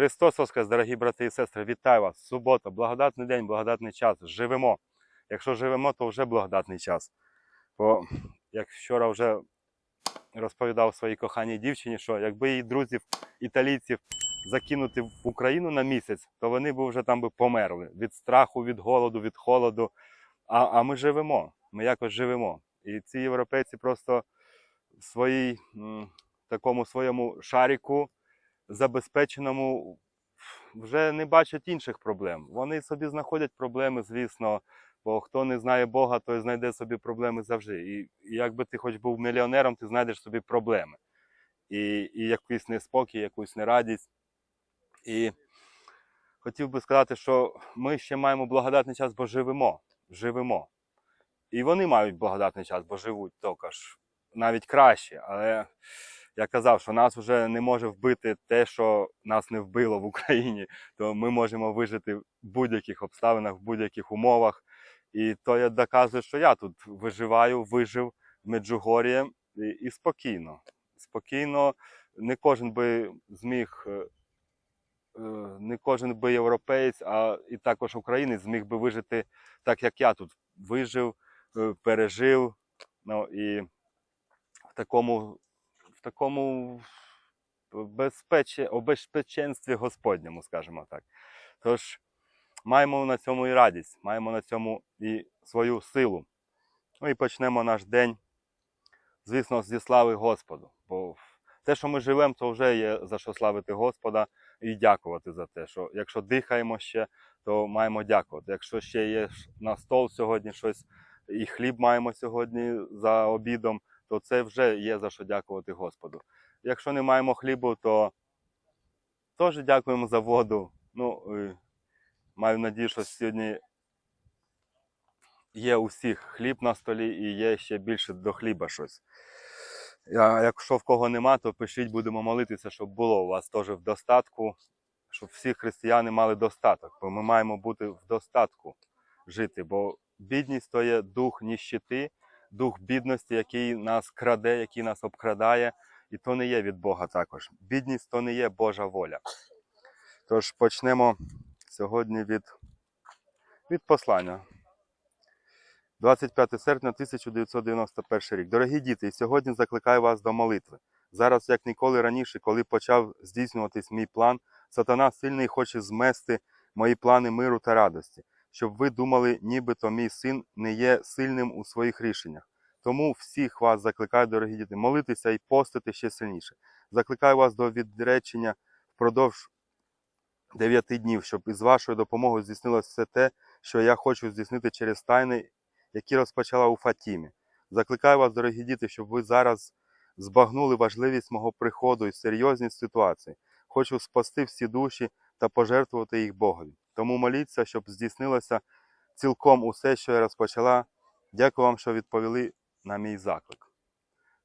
Христос Воскрес, дорогі брати і сестри, вітаю вас. Субота, благодатний день, благодатний час. Живемо. Якщо живемо, то вже благодатний час. Бо як вчора вже розповідав своїй коханій дівчині, що якби її друзів, італійців закинути в Україну на місяць, то вони б вже там би померли від страху, від голоду, від холоду. А, а ми живемо, ми якось живемо. І ці європейці просто в своїй такому своєму шарику забезпеченому вже не бачать інших проблем. Вони собі знаходять проблеми, звісно, бо хто не знає Бога, той знайде собі проблеми завжди. І, і якби ти хоч був мільйонером, ти знайдеш собі проблеми. І, і якийсь неспокій, якусь нерадість. І хотів би сказати, що ми ще маємо благодатний час, бо живемо. живемо. І вони мають благодатний час, бо живуть також навіть краще. Але я казав, що нас вже не може вбити те, що нас не вбило в Україні, то ми можемо вижити в будь-яких обставинах, в будь-яких умовах. І то я доказую, що я тут виживаю, вижив в Меджугор'ї і, і спокійно. Спокійно, не кожен би зміг, е, е, не кожен би європеєць, а і також українець зміг би вижити так, як я тут вижив, е, пережив. Ну і в такому в такому безпечі, обезпеченстві Господньому, скажімо так. Тож маємо на цьому і радість, маємо на цьому і свою силу. Ну і почнемо наш день, звісно, зі слави Господу. Бо те, що ми живемо, то вже є за що славити Господа і дякувати за те, що якщо дихаємо ще, то маємо дякувати. Якщо ще є на стол сьогодні щось, і хліб маємо сьогодні за обідом, то це вже є за що дякувати Господу. Якщо не маємо хлібу, то теж дякуємо за воду. Ну, маю надію, що сьогодні є у всіх хліб на столі і є ще більше до хліба щось. А якщо в кого нема, то пишіть, будемо молитися, щоб було у вас теж в достатку, щоб всі християни мали достаток. Бо ми маємо бути в достатку жити, бо бідність то є дух ніщити, дух бідності, який нас краде, який нас обкрадає, і то не є від Бога також. Бідність то не є Божа воля. Тож почнемо сьогодні від, від послання. 25 серпня 1991 рік. Дорогі діти, і сьогодні закликаю вас до молитви. Зараз, як ніколи раніше, коли почав здійснюватись мій план, сатана сильний хоче змести мої плани миру та радості, щоб ви думали, нібито мій син не є сильним у своїх рішеннях. Тому всіх вас закликаю, дорогі діти, молитися і постити ще сильніше. Закликаю вас до відречення впродовж дев'яти днів, щоб із вашою допомогою здійснилося все те, що я хочу здійснити через тайни, які розпочала у Фатімі. Закликаю вас, дорогі діти, щоб ви зараз збагнули важливість мого приходу і серйозність ситуації. Хочу спасти всі душі та пожертвувати їх Богові. Тому моліться, щоб здійснилося цілком усе, що я розпочала. Дякую вам, що відповіли на мій заклик.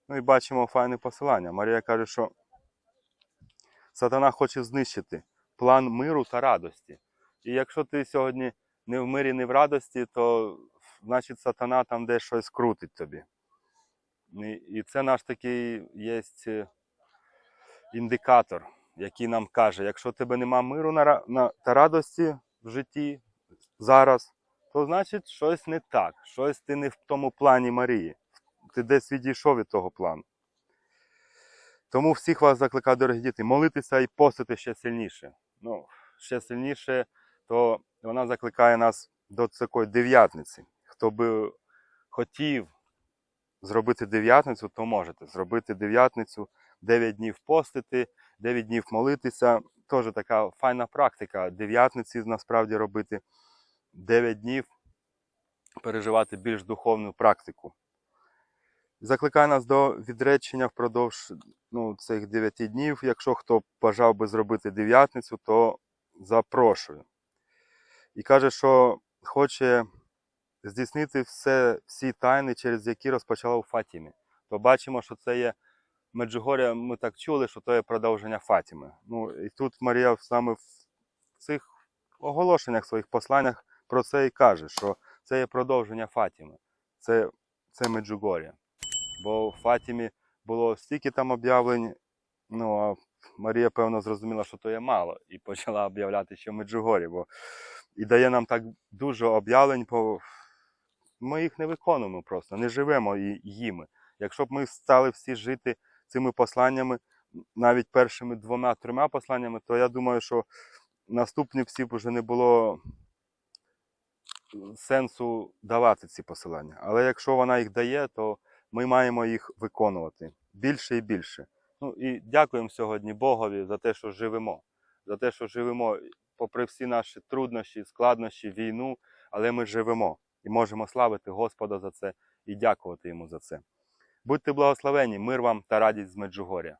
Ну і бачимо файне посилання. Марія каже, що сатана хоче знищити план миру та радості. І якщо ти сьогодні не в мирі, не в радості, то значить сатана там десь щось крутить тобі. І, це наш такий є індикатор, який нам каже, якщо тебе нема миру та радості в житті зараз, то значить щось не так, щось ти не в тому плані Марії. Ти десь відійшов від того плану. Тому всіх вас закликаю, дорогі діти, молитися і постити ще сильніше. Ну, ще сильніше, то вона закликає нас до такої дев'ятниці. Хто би хотів зробити дев'ятницю, то можете зробити дев'ятницю, 9 днів постити, 9 днів молитися. Теж така файна практика. Дев'ятниці насправді робити 9 днів переживати більш духовну практику. Закликає нас до відречення впродовж ну, цих 9 днів. Якщо хто бажав би зробити дев'ятницю, то запрошую. І каже, що хоче здійснити все, всі тайни, через які розпочала у Фатімі. То бачимо, що це є Меджугорія, ми так чули, що то є продовження Фатіми. Ну, і тут Марія саме в цих оголошеннях, своїх посланнях про це і каже, що це є продовження Фатіми. Це, це Меджугорія. Бо в Фатімі було стільки там об'явлень, ну а Марія, певно, зрозуміла, що то є мало, і почала об'являти, що в Меджугорі, бо і дає нам так дуже об'явлень, бо ми їх не виконуємо просто, не живемо їми. Якщо б ми стали всі жити цими посланнями, навіть першими двома-трьома посланнями, то я думаю, що наступні всі б вже не було сенсу давати ці посилання. Але якщо вона їх дає, то ми маємо їх виконувати більше і більше. Ну і дякуємо сьогодні Богові за те, що живемо, за те, що живемо, попри всі наші труднощі, складнощі, війну, але ми живемо і можемо славити Господа за це і дякувати йому за це. Будьте благословені, мир вам та радість з Меджугоря.